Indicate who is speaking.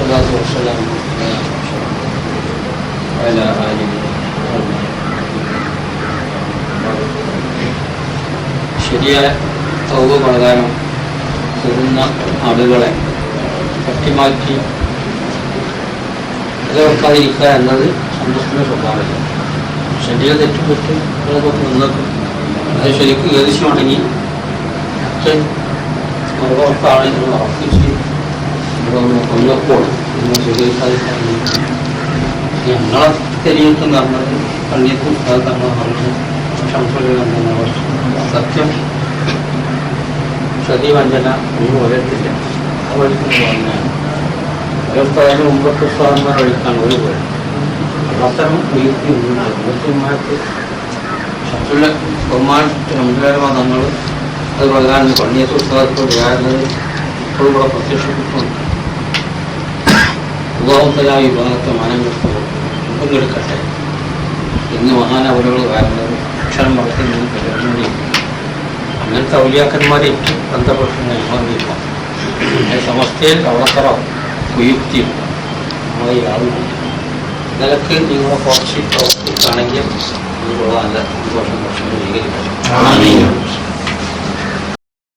Speaker 1: والصلاة والسلام على أشرف وعلى آله وصحبه ശരിയായ തൗവ് പ്രകാരം തരുന്ന ആളുകളെ തട്ടിമാറ്റി നിലനിർത്താതിരിക്കുക എന്നത് സന്തോഷത്തിൻ്റെ സ്വഭാവമല്ല ശരീരം തെറ്റുപറ്റും അതൊക്കെ നിന്നേക്കും അത് ശരിക്കും ഏകദേശമാണെങ്കിൽ അച്ഛൻ മറുപുറത്താണ് എന്ന് ഉറപ്പിച്ച് നിങ്ങൾ സ്വീകരിക്കാതിരിക്കാൻ ഞങ്ങളെ ശരീരത്തിൽ നടന്നത് പള്ളിയത്തും തങ്ങൾ പറഞ്ഞു സംശയം സത്യം സതീവഞ്ചന ഒന്നും വരത്തില്ല ആ വഴിക്ക് പറഞ്ഞാണ് ഓരോരുത്തരും മുമ്പത്തെ സ്വാതന്ത്ര്യം വഴിക്കാണ് ഒരു പോലെ അവസരം ഉയർത്തി മുസ്ലിംമാർക്ക് ശത്രുല ബഹുമാൻ രണ്ടുപേരും തങ്ങൾ അത് പ്രകാരം പള്ളിയത്തെ ഉത്സവത്തോട് കാരണം ഇപ്പോഴും ഇവിടെ പ്രത്യക്ഷപ്പെട്ടുണ്ട് ഉപഭോക്തരായ വിഭാഗത്തെ മാനങ്ങൾക്ക് പങ്കെടുക്കട്ടെ ഇന്ന് മഹാനവരുകൾ കാരണം അക്ഷരം വളർത്തി നിന്ന് കരുതുന്നുണ്ട് അങ്ങനത്തെ ഔലിയാക്കന്മാരെ ഏറ്റവും ബന്ധപ്പെട്ട് ഞങ്ങളിപ്പം സമസ്തയിൽ അവളത്ര കുയുക്തിയും നമ്മളെ യാതൊരു നിലയ്ക്ക് നിങ്ങളെ കുറച്ച് പ്രവർത്തിക്കുകയാണെങ്കിൽ നിങ്ങളുള്ള നല്ല സന്തോഷം ദോഷം സ്വീകരിക്കണം